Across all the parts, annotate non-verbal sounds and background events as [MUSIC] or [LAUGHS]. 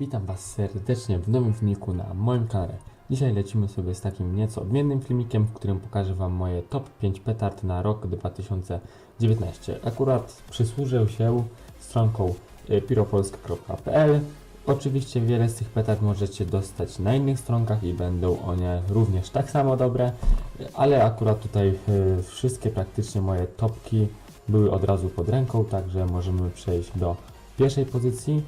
Witam Was serdecznie w nowym filmiku na moim kanale. Dzisiaj lecimy sobie z takim nieco odmiennym filmikiem, w którym pokażę Wam moje top 5 petard na rok 2019. Akurat przysłużył się stronką y, piropolska.pl. Oczywiście wiele z tych petard możecie dostać na innych stronkach i będą one również tak samo dobre, ale akurat tutaj y, wszystkie praktycznie moje topki były od razu pod ręką, także możemy przejść do pierwszej pozycji,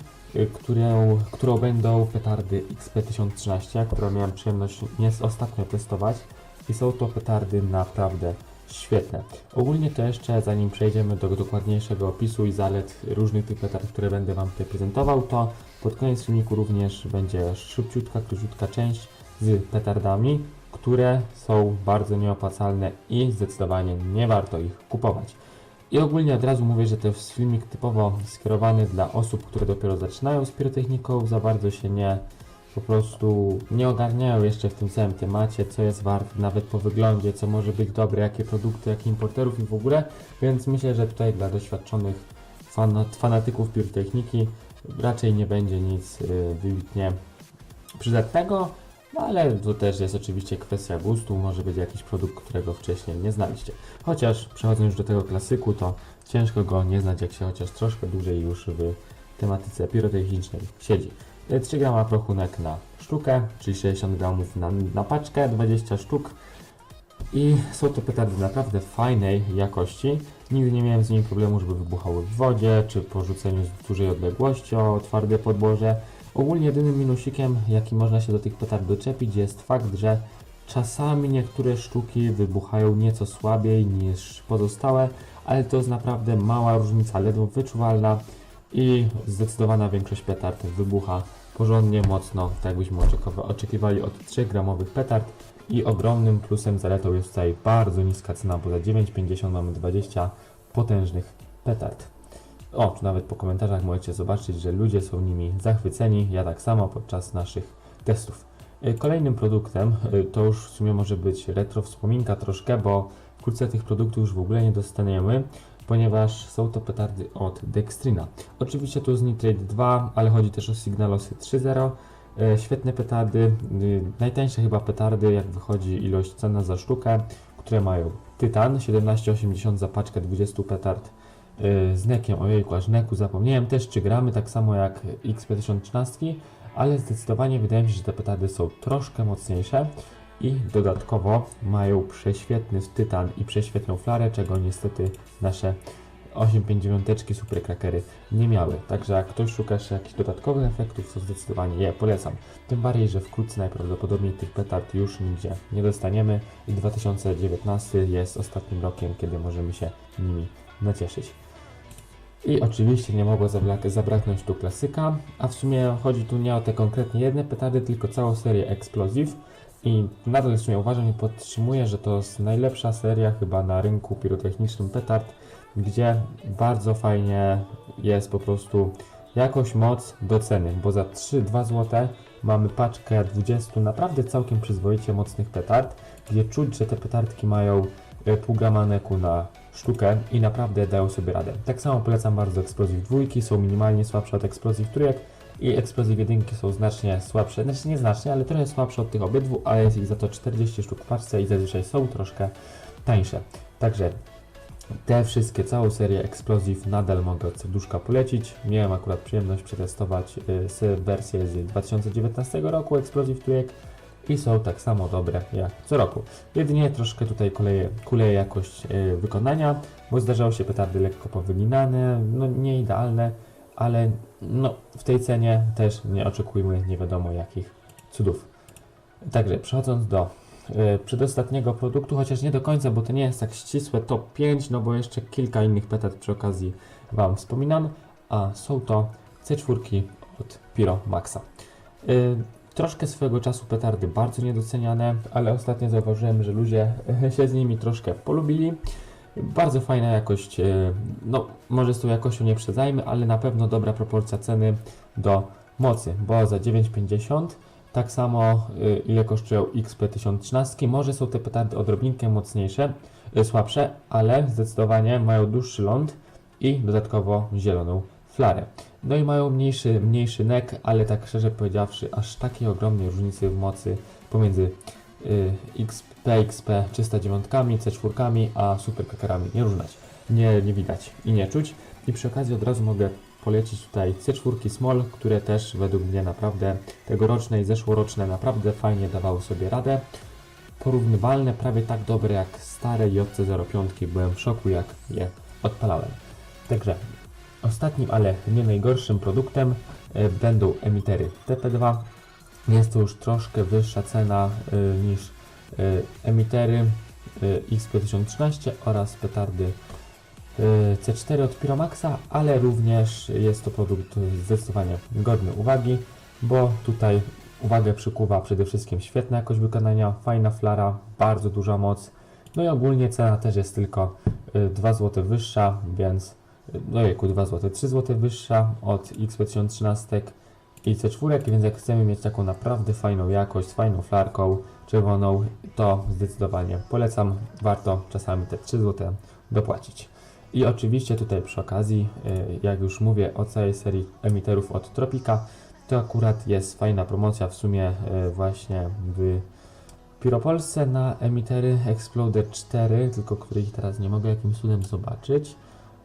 którą, którą będą petardy XP1013, którą miałem przyjemność ostatnio testować i są to petardy naprawdę świetne. Ogólnie to jeszcze zanim przejdziemy do dokładniejszego opisu i zalet różnych tych petard, które będę Wam tutaj prezentował, to pod koniec filmiku również będzie szybciutka, króciutka część z petardami, które są bardzo nieopłacalne i zdecydowanie nie warto ich kupować. I ogólnie od razu mówię, że to jest filmik typowo skierowany dla osób, które dopiero zaczynają z pirotechniką, za bardzo się nie po prostu nie ogarniają jeszcze w tym całym temacie, co jest warte nawet po wyglądzie, co może być dobre, jakie produkty, jakie importerów i w ogóle, więc myślę, że tutaj dla doświadczonych fanat, fanatyków pirotechniki raczej nie będzie nic y, wybitnie przydatnego, no ale to też jest oczywiście kwestia gustu, może być jakiś produkt, którego wcześniej nie znaliście. Chociaż przechodząc już do tego klasyku, to ciężko go nie znać, jak się chociaż troszkę dłużej już w tematyce pirotechnicznej siedzi. 3 grama prochunek na sztukę, czyli 60 gramów na, na paczkę, 20 sztuk. I są to petardy naprawdę fajnej jakości. Nigdy nie miałem z nimi problemu, żeby wybuchały w wodzie, czy po rzuceniu z dużej odległości o twarde podłoże. Ogólnie jedynym minusikiem, jaki można się do tych petard doczepić, jest fakt, że czasami niektóre sztuki wybuchają nieco słabiej niż pozostałe, ale to jest naprawdę mała różnica, ledwo wyczuwalna i zdecydowana większość petard wybucha porządnie mocno, tak jakbyśmy oczekiwa- oczekiwali od 3 gramowych petard i ogromnym plusem, zaletą jest tutaj bardzo niska cena, bo za 9,50 mamy 20 potężnych petard. O, tu nawet po komentarzach możecie zobaczyć, że ludzie są nimi zachwyceni, ja tak samo podczas naszych testów. Y, Kolejnym produktem, y, to już w sumie może być retro wspominka troszkę, bo wkrótce tych produktów już w ogóle nie dostaniemy, ponieważ są to petardy od Dextrina. Oczywiście tu jest Nitrate 2, ale chodzi też o Signalosy 3.0. E, Świetne petardy, najtańsze chyba petardy, jak wychodzi ilość cena za sztukę, które mają tytan 17,80 za paczkę 20 petard z nekiem, ojejku, aż neku zapomniałem, też 3 gramy, tak samo jak XP1013, ale zdecydowanie wydaje mi się, że te petardy są troszkę mocniejsze i dodatkowo mają prześwietny tytan i prześwietną flarę, czego niestety nasze 859 super crackery nie miały. Także jak ktoś szuka jeszcze jakichś dodatkowych efektów, to zdecydowanie je polecam. Tym bardziej, że wkrótce najprawdopodobniej tych petard już nigdzie nie dostaniemy i 2019 jest ostatnim rokiem, kiedy możemy się nimi nacieszyć. I oczywiście nie mogło zabrak- zabraknąć tu klasyka, a w sumie chodzi tu nie o te konkretnie jedne petardy, tylko całą serię Explosive. I nadal w sumie uważam i podtrzymuję, że to jest najlepsza seria chyba na rynku pirotechnicznym petard, gdzie bardzo fajnie jest po prostu jakość, moc do ceny, bo za 3-2 zł mamy paczkę 20 naprawdę całkiem przyzwoicie mocnych petard, gdzie czuć, że te petardki mają e, pół grama neku na sztukę i naprawdę dają sobie radę. Tak samo polecam bardzo Explosive dwójki, są minimalnie słabsze od Explosive trójek i Explosive jedynki są znacznie słabsze, znaczy nie znacznie, ale trochę słabsze od tych obydwu, ale jest ich za to 40 sztuk w paczce i zazwyczaj są troszkę tańsze. Także te wszystkie, całą serię Explosive nadal mogę od serduszka polecić. Miałem akurat przyjemność przetestować y, wersję z 2019 roku Explosive trójek i są tak samo dobre jak co roku. Jedynie troszkę tutaj kuleje, kuleje jakość y, wykonania, bo zdarzało się petardy lekko powyginane, no nie idealne, ale no w tej cenie też nie oczekujmy nie wiadomo jakich cudów. Także przechodząc do y, przedostatniego produktu, chociaż nie do końca, bo to nie jest tak ścisłe top 5, no bo jeszcze kilka innych petard przy okazji Wam wspominam, a są to C4 od Pyro Maxa. Y, Troszkę swojego czasu petardy bardzo niedoceniane, ale ostatnio zauważyłem, że ludzie [LAUGHS] się z nimi troszkę polubili. Bardzo fajna jakość, e, no może z tą jakością nie przedzajmy, ale na pewno dobra proporcja ceny do mocy, bo za 9,50 tak samo e, ile kosztują XP1013, może są te petardy odrobinkę mocniejsze, e, słabsze, ale zdecydowanie mają dłuższy ląd i dodatkowo zieloną flarę. No i mają mniejszy, mniejszy neck, ale tak szczerze powiedziawszy, aż takiej ogromnej różnicy w mocy pomiędzy y, XP, XP 309, C4, a super kakerami nie różnać. Nie, nie widać i nie czuć. I przy okazji od razu mogę polecić tutaj C4 Small, które też według mnie naprawdę tegoroczne i zeszłoroczne naprawdę fajnie dawały sobie radę. Porównywalne, prawie tak dobre jak stare JC05. Byłem w szoku jak je odpalałem. Także ostatnim, ale nie najgorszym produktem e, będą emitery TP2. Jest to już troszkę wyższa cena e, niż e, emitery e, X5013 oraz petardy e, C4 od Pyromaxa, ale również jest to produkt zdecydowanie godny uwagi, bo tutaj uwagę przykuwa przede wszystkim świetna jakość wykonania, fajna flara, bardzo duża moc, no i ogólnie cena też jest tylko y, 2 zł wyższa, więc no jejku 2 zł, 3 zł wyższa od X5013 i C4, więc jak chcemy mieć taką naprawdę fajną jakość, fajną flarką czerwoną, to zdecydowanie polecam, warto czasami te 3 zł dopłacić. I oczywiście tutaj przy okazji, y, jak już mówię o całej serii emiterów od Tropika, to akurat jest fajna promocja w sumie y, właśnie w Piropolsce na emitery Exploder 4, tylko których teraz nie mogę jakimś cudem zobaczyć,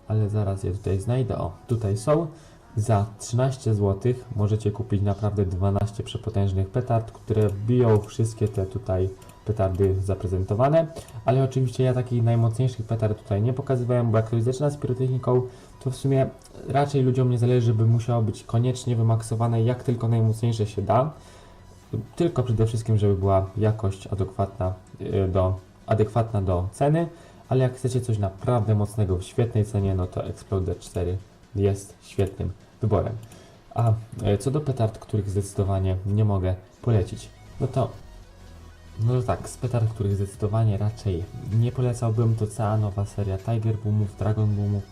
ale zaraz je tutaj znajdę. O, tutaj są. Za 13 zł możecie kupić naprawdę 12 przepotężnych petard, które biją wszystkie te tutaj petardy zaprezentowane, ale oczywiście ja takich najmocniejszych petard tutaj nie pokazywałem, bo jak ktoś zaczyna z pirotechniką, to w sumie raczej ludziom nie zależy, żeby musiało być koniecznie wymaksowane jak tylko najmocniejsze się da, tylko przede wszystkim, żeby była jakość adekwatna y, do, adekwatna do ceny, ale jak chcecie coś naprawdę mocnego w świetnej cenie, no to Exploder 4 jest świetnym wyborem. A y, co do petard, których zdecydowanie nie mogę polecić, no to no to tak, z petard, których zdecydowanie raczej nie polecałbym, to cała nowa seria Tiger Boomów, Dragon Boomów.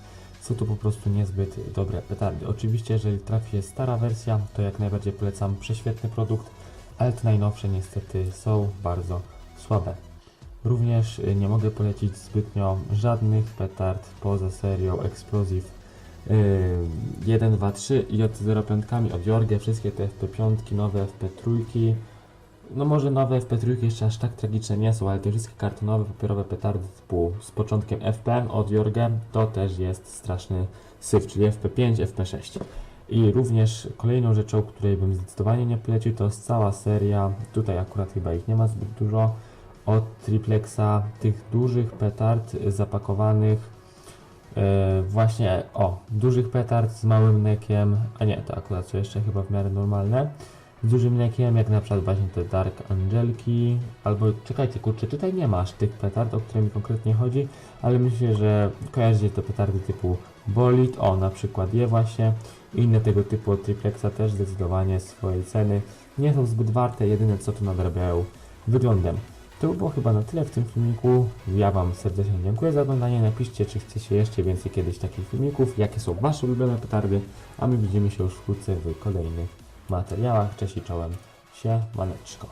Są to po prostu niezbyt dobre petardy. Oczywiście, jeżeli trafi się stara wersja, to jak najbardziej polecam prześwietny produkt, ale te najnowsze niestety są bardzo słabe. Również y, nie mogę polecić zbytnio żadnych petard poza serią Explosive yy, 1, 2, 3 i od 05 od Jorge, wszystkie te FP5, nowe FP3, no może nowe FP3 jeszcze aż tak tragiczne nie są, ale te wszystkie kartonowe, papierowe petardy typu z początkiem FP od Jorge to też jest straszny syf, czyli FP5, FP6. I również kolejną rzeczą, której bym zdecydowanie nie polecił, to jest cała seria, tutaj akurat chyba ich nie ma zbyt dużo, od Triplexa, tych dużych petard zapakowanych, e, właśnie, o, dużych petard z małym nekiem, a nie, to akurat są jeszcze chyba w miarę normalne, z dużym nekiem, jak na przykład właśnie te Dark Angelki, albo czekajcie, kurczę, tutaj nie masz tych petard, o które mi konkretnie chodzi, ale myślę, że kojarzycie te petardy typu Bolid, o, na przykład je właśnie, inne tego typu od Triplexa też zdecydowanie swojej ceny nie są zbyt warte, jedyne co tu nadrabiają wyglądem. To by było chyba na tyle w tym filmiku. Ja Wam serdecznie dziękuję za oglądanie. Napiszcie, czy chcecie jeszcze więcej kiedyś takich filmików, jakie są Wasze ulubione petardy, a my widzimy się już wkrótce w kolejnych materiałach. Cześć i czołem się, maneczko.